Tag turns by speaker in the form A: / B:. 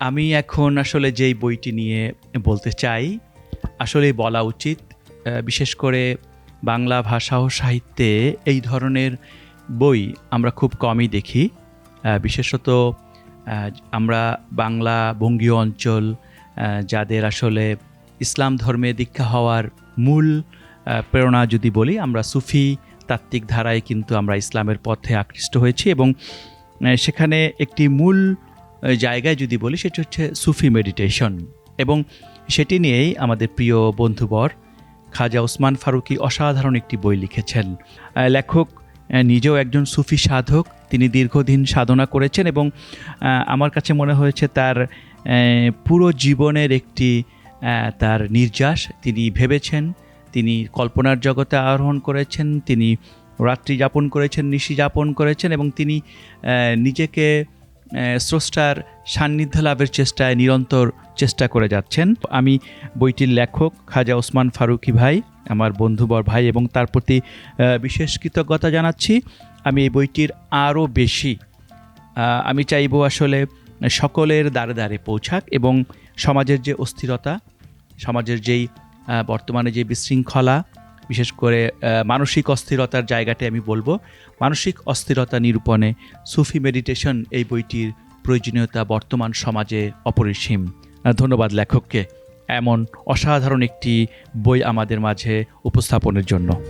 A: আমি এখন আসলে যেই বইটি নিয়ে বলতে চাই আসলে বলা উচিত বিশেষ করে বাংলা ভাষা ও সাহিত্যে এই ধরনের বই আমরা খুব কমই দেখি। বিশেষত আমরা বাংলা বঙ্গীয় অঞ্চল যাদের আসলে ইসলাম ধর্মে দীক্ষা হওয়ার মূল প্রেরণা যদি বলি, আমরা সুফি তাত্ত্বিক ধারায় কিন্তু আমরা ইসলামের পথে আকৃষ্ট হয়েছি এবং সেখানে একটি মূল জায়গায় যদি বলি, সেটি হচ্ছে সুফি মেডিটেশন এবং সেটি নিয়েই আমাদের প্রিয় বন্ধুবর খাজা ওসমান ফারুকি অসাধারণ একটি বই লিখেছেন। লেখক নিজেও একজন সুফি সাধক, তিনি দীর্ঘদিন সাধনা করেছেন এবং আমার কাছে মনে হয়েছে তার পুরো জীবনের একটি তার নির্যাস। তিনি ভেবেছেন, তিনি কল্পনার জগতে আরোহণ করেছেন, তিনি রাত্রি যাপন করেছেন, নিশি যাপন করেছেন এবং তিনি নিজেকে স্রষ্টার সান্নিধ্য লাভের চেষ্টায় নিরন্তর চেষ্টা করে যাচ্ছেন। আমি বইটির লেখক খাজা ওসমান ফারুকি ভাই, আমার বন্ধুবর ভাই এবং তার প্রতি বিশেষ কৃতজ্ঞতা জানাচ্ছি। আমি এই বইটির আরও বেশি আমি চাইব আসলে সকলের দ্বারে দ্বারে পৌঁছাক এবং সমাজের যে অস্থিরতা, সমাজের যেই বর্তমানে যে বিশৃঙ্খলা বিশেষ করে মানসিক অস্থিরতার জায়গাটি আমি বলব। মানসিক অস্থিরতা নিরূপণে সুফি মেডিটেশন এই বইটির প্রয়োজনীয়তা বর্তমান সমাজে অপরিসীম। ধন্যবাদ লেখককে। এমন অসাধারণ একটি বই আমাদের মাঝে উপস্থাপনের জন্য।